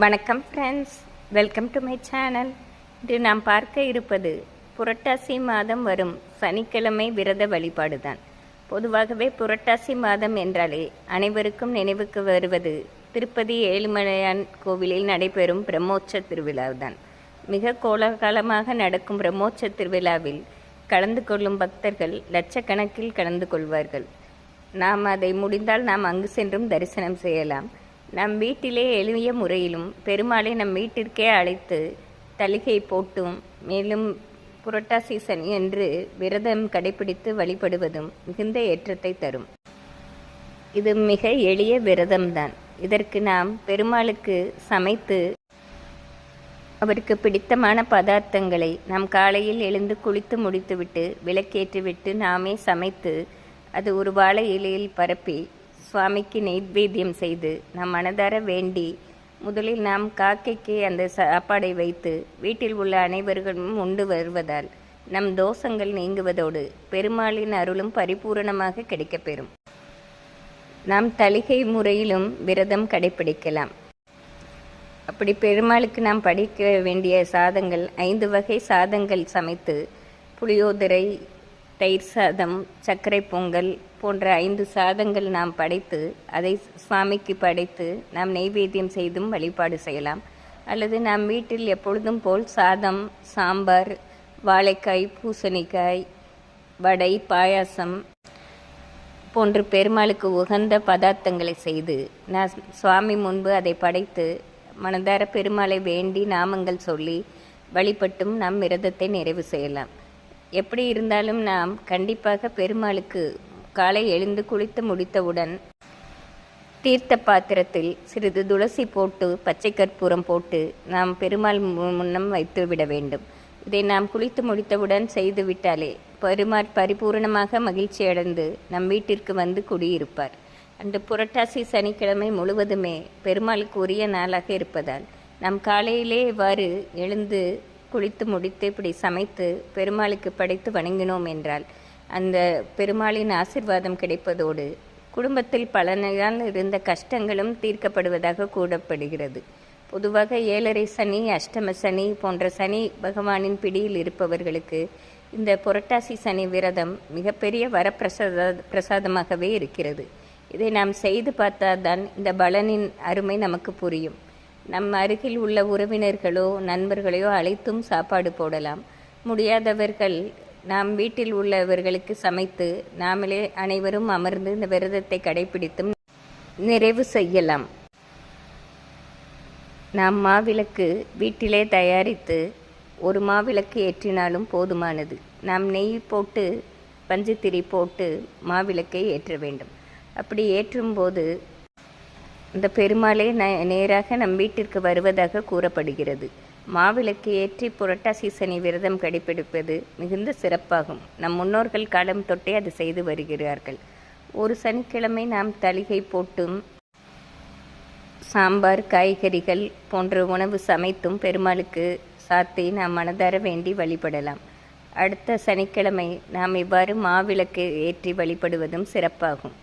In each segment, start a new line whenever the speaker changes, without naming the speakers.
வணக்கம் friends welcome to my channel இன்று நாம் பார்க்க இருப்பது புரட்டாசி மாதம் வரும் சனிக்கிழமை விரத வழிபாடு தான் பொதுவாகவே புரட்டாசி மாதம் என்றாலே அனைவருக்கும் நினைவுக்கு வருவது திருப்பதி ஏழுமலையான் கோவிலில் நடைபெறும் பிரம்மோற்ச திருவிழாதான். மிக கோலாகலமாக நடக்கும் பிரம்மோற்ச திருவிழாவில் கலந்து கொள்ளும் பக்தர்கள் லட்சக்கணக்கில் கலந்து கொள்வார்கள். நாம் அதை முடிந்தால் நாம் அங்கு சென்றும் தரிசனம் செய்யலாம். நம் வீட்டிலே எளிய முறையிலும் பெருமாளை நம் வீட்டிற்கே அழைத்து தலிகை போட்டும் மேலும் புரட்டாசி சனி என்று விரதம் கடைபிடித்து வழிபடுவதும் மிகுந்த ஏற்றத்தை தரும். இது மிக எளிய விரதம்தான். இதற்கு நாம் பெருமாளுக்கு சமைத்து அவருக்கு பிடித்தமான பதார்த்தங்களை நாம் காலையில் எழுந்து குளித்து முடித்துவிட்டு விளக்கேற்றிவிட்டு நாமே சமைத்து அது ஒரு வாழை இலையில் பரப்பி சுவாமிக்கு நெய்வேத்தியம் செய்து நாம் மனதார வேண்டி முதலில் நாம் காக்கைக்கு அந்த சாப்பாடை வைத்து வீட்டில் உள்ள அனைவர்களும் உண்டு வருவதால் நம் தோஷங்கள் நீங்குவதோடு பெருமாளின் அருளும் பரிபூரணமாக கிடைக்கப்பெறும். நாம் தலிகை முறையிலும் விரதம் கடைபிடிக்கலாம். அப்படி பெருமாளுக்கு நாம் படிக்க வேண்டிய சாதங்கள் ஐந்து வகை சாதங்கள் சமைத்து புளியோதரை தயிர் சாதம் சர்க்கரை பொங்கல் போன்ற ஐந்து சாதங்கள் நாம் படைத்து அதை சுவாமிக்கு படைத்து நாம் நெய்வேத்தியம் செய்தும் வழிபாடு செய்யலாம். அல்லது நாம் வீட்டில் எப்பொழுதும் போல் சாதம் சாம்பார் வாழைக்காய் பூசணிக்காய் வடை பாயாசம் போன்று பெருமாளுக்கு உகந்த பதார்த்தங்களை செய்து நான் சுவாமி முன்பு அதை படைத்து மனதார பெருமாளை வேண்டி நாமங்கள் சொல்லி வழிபட்டும் நம் விரதத்தை நிறைவு செய்யலாம். எப்படி இருந்தாலும் நாம் கண்டிப்பாக பெருமாளுக்கு காலை எழுந்து குளித்து முடித்தவுடன் தீர்த்த பாத்திரத்தில் சிறிது துளசி போட்டு பச்சை கற்பூரம் போட்டு நாம் பெருமாள் முன்னம் வைத்து விட வேண்டும். இதை நாம் குளித்து முடித்தவுடன் செய்து விட்டாலே பெருமாள் பரிபூரணமாக மகிழ்ச்சி அடைந்து நம் வீட்டிற்கு வந்து குடியிருப்பார். அந்த புரட்டாசி சனிக்கிழமை முழுவதுமே பெருமாளுக்கு உரிய நாளாக இருப்பதால் நம் காலையிலே இவ்வாறு எழுந்து குளித்து முடித்து இப்படி சமைத்து பெருமாளுக்கு படைத்து வணங்கினோம் என்றால் அந்த பெருமாளின் ஆசிர்வாதம் கிடைப்பதோடு குடும்பத்தில் பல நாள் இருந்த கஷ்டங்களும் தீர்க்கப்படுவதாக கூறப்படுகிறது. பொதுவாக ஏழரை சனி அஷ்டம சனி போன்ற சனி பகவானின் பிடியில் இருப்பவர்களுக்கு இந்த புரட்டாசி சனி விரதம் மிகப்பெரிய வரப்பிரசாத பிரசாதமாகவே இருக்கிறது. இதை நாம் செய்து பார்த்தால்தான் இந்த பலனின் அருமை நமக்கு புரியும். நம் அருகில் உள்ள உறவினர்களோ நண்பர்களையோ அழைத்தும் சாப்பாடு போடலாம். முடியாதவர்கள் நாம் வீட்டில் உள்ளவர்களுக்கு சமைத்து நாமளே அனைவரும் அமர்ந்து இந்த விரதத்தை கடைபிடித்தும் நிறைவு செய்யலாம். நாம் மாவிளக்கு வீட்டிலே தயாரித்து ஒரு மாவிளக்கு ஏற்றினாலும் போதுமானது. நாம் நெய் போட்டு பஞ்சுத்திரி போட்டு மாவிளக்கை ஏற்ற வேண்டும். அப்படி ஏற்றும்போது இந்த பெருமாளே ந நேராக நம் வீட்டிற்கு வருவதாக கூறப்படுகிறது. மாவிளக்கு ஏற்றி புரட்டாசி சனி விரதம் கடைபிடிப்பது மிகுந்த சிறப்பாகும். நம் முன்னோர்கள் காலம் தொட்டே அது செய்து வருகிறார்கள். ஒரு சனிக்கிழமை நாம் தளிகை போட்டும் சாம்பார் காய்கறிகள் போன்ற உணவு சமைத்தும் பெருமாளுக்கு சாத்தி நாம் மனதார வேண்டி வழிபடலாம். அடுத்த சனிக்கிழமை நாம் இவ்வாறு மாவிளக்கு ஏற்றி வழிபடுவதும் சிறப்பாகும்.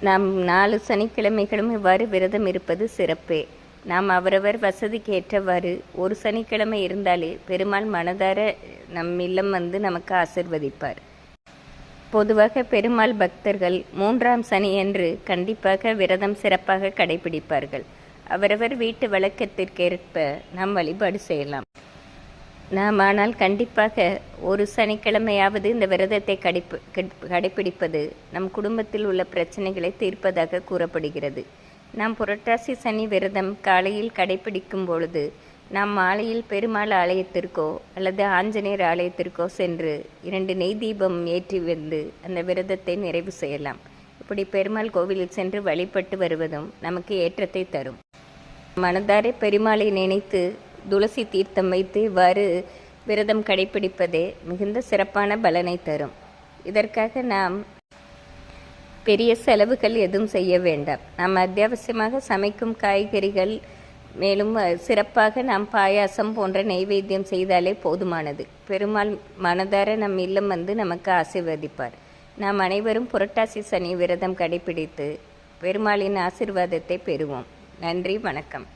நாம் நாலு சனிக்கிழமைகளும் இவ்வாறு விரதம் இருப்பது சிறப்பே. நாம் அவரவர் வசதிக்கு ஏற்றவாறு ஒரு சனிக்கிழமை இருந்தாலே பெருமாள் மனதார நம் இல்லம் வந்து நமக்கு ஆசிர்வதிப்பார். பொதுவாக பெருமாள் பக்தர்கள் மூன்றாம் சனியன்று கண்டிப்பாக விரதம் சிறப்பாக கடைபிடிப்பார்கள். அவரவர் வீட்டு வழக்கத்திற்கேற்ப நாம் வழிபாடு செய்யலாம். நாம் ஆனால் கண்டிப்பாக ஒரு சனிக்கிழமையாவது இந்த விரதத்தை கடைப்பு கடைப்பிடிப்பது நம் குடும்பத்தில் உள்ள பிரச்சனைகளை தீர்ப்பதாக கூறப்படுகிறது. நாம் புரட்டாசி சனி விரதம் காலையில் கடைபிடிக்கும் பொழுது நாம் மாலையில் பெருமாள் ஆலயத்திற்கோ அல்லது ஆஞ்சநேயர் ஆலயத்திற்கோ சென்று இரண்டு நெய் தீபம் ஏற்றி வந்து அந்த விரதத்தை நிறைவு செய்யலாம். இப்படி பெருமாள் கோவிலில் சென்று வழிபட்டு வருவதும் நமக்கு ஏற்றத்தை தரும். மனதாரே பெருமாளை நினைத்து துளசி தீர்த்தம் வைத்து இவ்வாறு விரதம் கடைபிடிப்பதே மிகுந்த சிறப்பான பலனை தரும். இதற்காக நாம் பெரிய செலவுகள் எதுவும் செய்ய வேண்டாம். நாம் அத்தியாவசியமாக சமைக்கும் காய்கறிகள் மேலும் சிறப்பாக நாம் பாயாசம் போன்ற நெய்வேத்தியம் செய்தாலே போதுமானது. பெருமாள் மனதார நம் இல்லம் வந்து நமக்கு ஆசிர்வதிப்பார். நாம் அனைவரும் புரட்டாசி சனி விரதம் கடைபிடித்து பெருமாளின் ஆசிர்வாதத்தை பெறுவோம். நன்றி வணக்கம்.